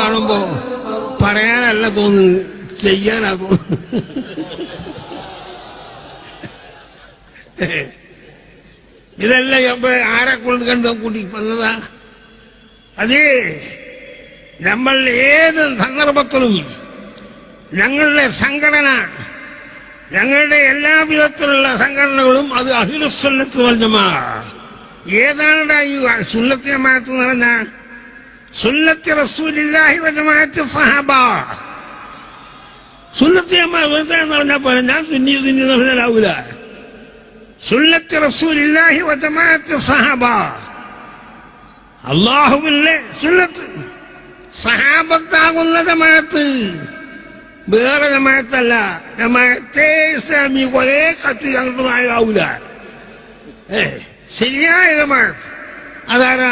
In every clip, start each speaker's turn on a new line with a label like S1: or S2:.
S1: കാണുമ്പോ പറയാനല്ല തോന്നുന്നത് ചെയ്യാനാ തോന്നുന്നു ഇതെല്ലാം എപ്പോഴും ആരെ കൊണ്ട് കണ്ടോ കൂട്ടി വന്നതാ? അതേ നമ്മൾ ഏത് സന്ദർഭത്തിലും ഞങ്ങളുടെ സംഘടന ഞങ്ങളുടെ എല്ലാ വിധത്തിലുള്ള സംഘടനകളും അത് അഖിലുസുന്നത്ത് പറഞ്ഞമാ ഏതാണ്ട് ഈ സുന്നത്ത് ജമാഅത്ത് എന്ന് പറഞ്ഞാൽ സുന്നത്തി റസൂലില്ലാഹി വജമാഅത്ത് സഹാബ സുന്നത്തി ജമാഅത്ത് എന്ന് പറഞ്ഞാൽ പോലെ ഞാൻ സുന്നി സുന്നി എന്ന് പറഞ്ഞാലാവൂല സുന്നത്തി റസൂലില്ലാഹി വജമാഅത്ത് സഹാബ അള്ളാഹുവിന്റെ സുന്നത്ത് സഹാബത്താകുന്ന ജമാഅത്ത് വേറെ ജമാഅത്തല്ല ജമാഅത്തെ ഇസ്ലാമി ഒരേ കത്തി അങ്ങോട്ട് നായകാവൂല ഏ ശരിയായ ജമാഅത്ത് അതാരാ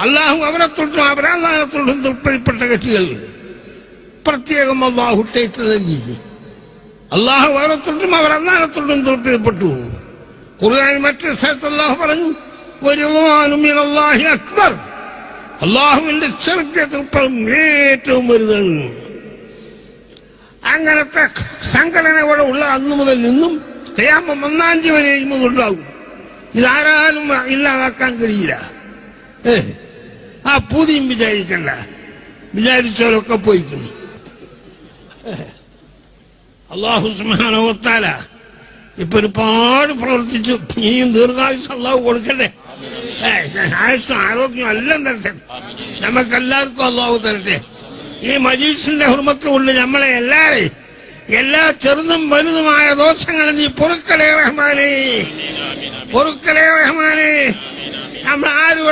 S1: അള്ളാഹു അവരെ തൊട്ടും അവരെ അള്ളാഹെ തൊട്ടും തൃപ്തിപ്പെട്ട കക്ഷികൾ. പ്രത്യേകം അള്ളാഹു ടേറ്റ് നൽകി. അള്ളാഹു അവരെ തൊട്ടും അള്ളാഹെ തൊട്ടും തൃപ്തിപ്പെട്ടു ഖുർആൻ മറ്റൊരു സ്ഥലത്ത് അള്ളാഹു പറഞ്ഞു അക്ബർ. അള്ളാഹുവിന്റെ ചെറുപ്പിയ തൃപ്തം ഏറ്റവും വലുതാണ്. അങ്ങനത്തെ സംഘടന ഇവിടെ ഉള്ള അന്നു മുതൽ നിന്നും ചെയ്യാമ്പം ഒന്നാം തീയതി ഉണ്ടാകും. ഇതാരാലും ഇല്ലാതാക്കാൻ കഴിയില്ല ഏ ആ പൂതിയും വിചാരിക്കണ്ട വിചാരിച്ചവരൊക്കെ പോയിക്കുന്നു അള്ളാഹു സുമാനവത്താല ഇപ്പൊ ഒരുപാട് പ്രവർത്തിച്ചു ഇനിയും ദീർഘായുസ് അള്ളാഹു കൊടുക്കട്ടെ ഏ, ആയുസ്സും ആരോഗ്യം എല്ലാം തരട്ടെ നമുക്കെല്ലാവർക്കും അള്ളാഹു തരട്ടെ ഈ മജീസിന്റെ ഹുർമത്ത് കൊണ്ട് നമ്മളെ എല്ലാരെയും എല്ലാ ചെറുതും വലുതുമായ ദോഷങ്ങൾ നീ പൊറുക്കലേ റഹ്മാനെ. പൊറുക്കലേ റഹ്മാനെ. നമ്മൾ ആരും